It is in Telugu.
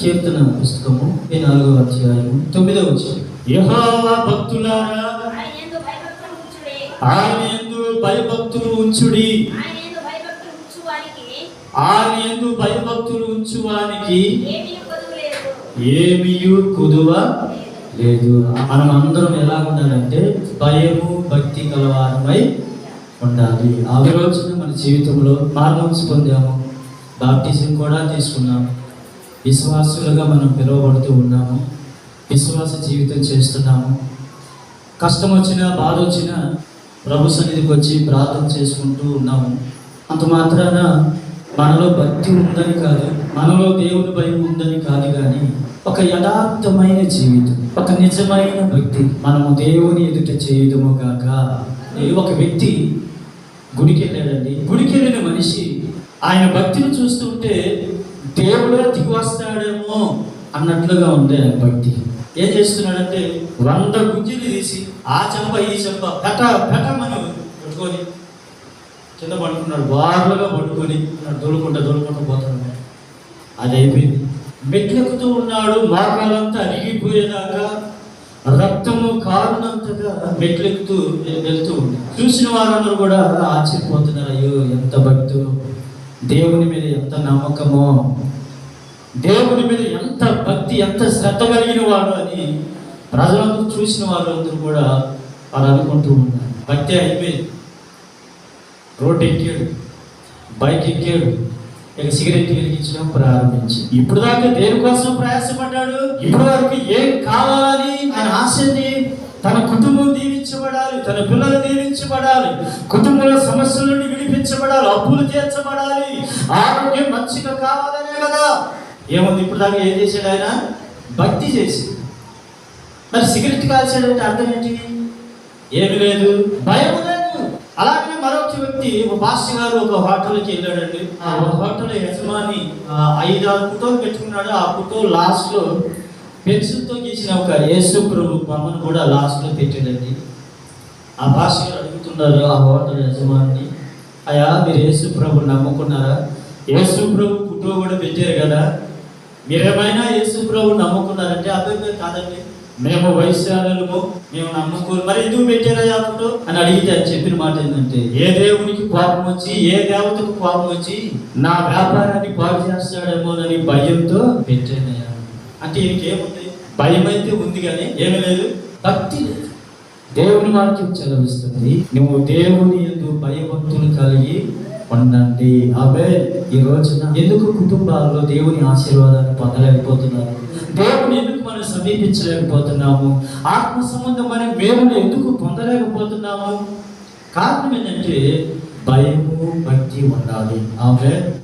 కీర్తన పుస్తకము ఈ నాలుగో అధ్యాయము తొమ్మిదవ యెహోవా భక్తులారా ఆయన యందు భయభక్తులు ఉంచుడే. ఆయన యందు భయభక్తులు ఉంచువానికి ఏమీ కొదువు లేదు. ఏమియు కుదువ లేదు. మనం అందరం ఎలా ఉండాలంటే భయము భక్తి కలవారమై ఉండాలి. ఆ రోజున మన జీవితంలో మార్మన్స్ పొందాము. బాప్టిజం కూడా తీసుకున్నాము. విశ్వాసులుగా మనం పిలువబడుతూ ఉన్నాము. విశ్వాస జీవితం చేస్తున్నాము. కష్టం వచ్చినా బాధ వచ్చినా ప్రభు సన్నిధికి వచ్చి ప్రార్థన చేసుకుంటూ ఉన్నాము. అంత మాత్రాన మనలో భక్తి ఉందని కాదు మనలో దేవుని భయం ఉందని కాదు కానీ ఒక యథార్థమైన జీవితం ఒక నిజమైన భక్తి మనము దేవుని ఎదుట చేయడము కాక ఒక వ్యక్తి గుడికి వెళ్ళాడండి గుడికి వెళ్ళిన మనిషి ఆయన భక్తిని చూస్తుంటే దేవుడే దిగి వస్తాడేమో అన్నట్లుగా ఉంది ఆయన భక్తి. ఏం చేస్తున్నాడంటే వంద గుంజీలు తీసి ఆ చెంప ఈ చెంప పెట పెటమని పట్టుకొని కింద పడుకున్నాడు. బారులుగా పట్టుకొని దొలుకుంటా దొలుకుంటా పోతున్నాడు. అది అయిపోయింది మెట్లెక్కుతూ ఉన్నాడు. మార్గాలంతా అరిగిపోయేదాకా రక్తము కారునంతగా మెట్లెక్కుతూ వెళ్తూ ఉన్నాడు చూసిన వారందరూ కూడా ఆశ్చర్యపోతున్నారు. అయ్యో ఎంత భక్తులు. దేవుని మీద ఎంత నమ్మకమో దేవుని మీద ఎంత భక్తి ఎంత శ్రద్ధ కలిగిన వాడు అని ప్రజలందరూ చూసిన వారందరూ కూడా వారు అనుకుంటూ ఉన్నారు. భక్తి అయిపోయింది. రోడ్డు ఎక్కాడు బైక్ ఎక్కాడు ఇక సిగరెట్ వెలిగించడం ప్రారంభించి ఇప్పుడు దాకా దేనికోసం ప్రయాసపడ్డాడు? ఇప్పుడు వరకు ఏం కావాలని ఆయన ఆశని తన కుటుంబం దీవించబడాలి తన పిల్లలు దీవించబడాలి కుటుంబంలో సమస్యల నుండి విడిపించబడాలి అప్పులు చేర్చబడాలి. ఆరోగ్యం మంచిగా కావాలనే కదా. ఏముంది ఇప్పుడు దాకా ఏం చేశాడు ఆయన? భక్తి చేసి మరి సిగరెట్ కాల్చాడంటే అర్థం ఏంటి? ఏమి లేదు. భయం లేదు. అలాగే మరొక వ్యక్తి ఒక పాస్టర్ గారు ఒక హోటల్కి వెళ్ళాడండి. ఆ ఒక హోటల్ యజమాని ఆ ఐదు ఆరు ఫోటోలు పెట్టుకున్నాడు. ఆ ఫోటో లాస్ట్లో పెన్సిల్తో గీసిన ఒక యేసు ప్రభు బొమ్మను కూడా లాస్ట్లో పెట్టాడండి. ఆ పాస్టర్ గారు అడుగుతున్నారు ఆ హోటల్ యజమాని అయ్యా మీరు యేసు ప్రభు నమ్ముకున్నారా? యేసు ప్రభు ఫోటో కూడా పెట్టారు కదా. మీరేమైనా యేసు ప్రభు నమ్ముకున్నారంటే అబ్బాయి కాదండి. మేము వైశ్యాలము మేము నమ్ముకోరు. మరి ఎందుకు పెట్టారా ఫోటో? అని అడిగితే అది చెప్పిన మాట ఏంటంటే ఏ దేవునికి కోపం వచ్చి ఏ దేవతకు కోపం వచ్చి నా వ్యాపారాన్ని పాడు చేస్తాడేమోనని భయంతో పెట్టానయ్యా అంటే ఇంకేముంది భయం అయితే ఉంది కానీ ఏమీ లేదు. భక్తి లేదు. దేవుని వాక్యం చదివిస్తుంది. నువ్వు దేవుని ఎందు భయభక్తులు కలిగి ఉండండి. అబే ఈ రోజున ఎందుకు కుటుంబాల్లో దేవుని ఆశీర్వాదాన్ని పొందలేకపోతున్నారు దేవుని ఎందుకు మనం సమీపించలేకపోతున్నాము? ఆత్మ సంబంధమైన మేము ఎందుకు పొందలేకపోతున్నాము? కారణం ఏంటంటే భయము భక్తి ఉండాలి. ఆమె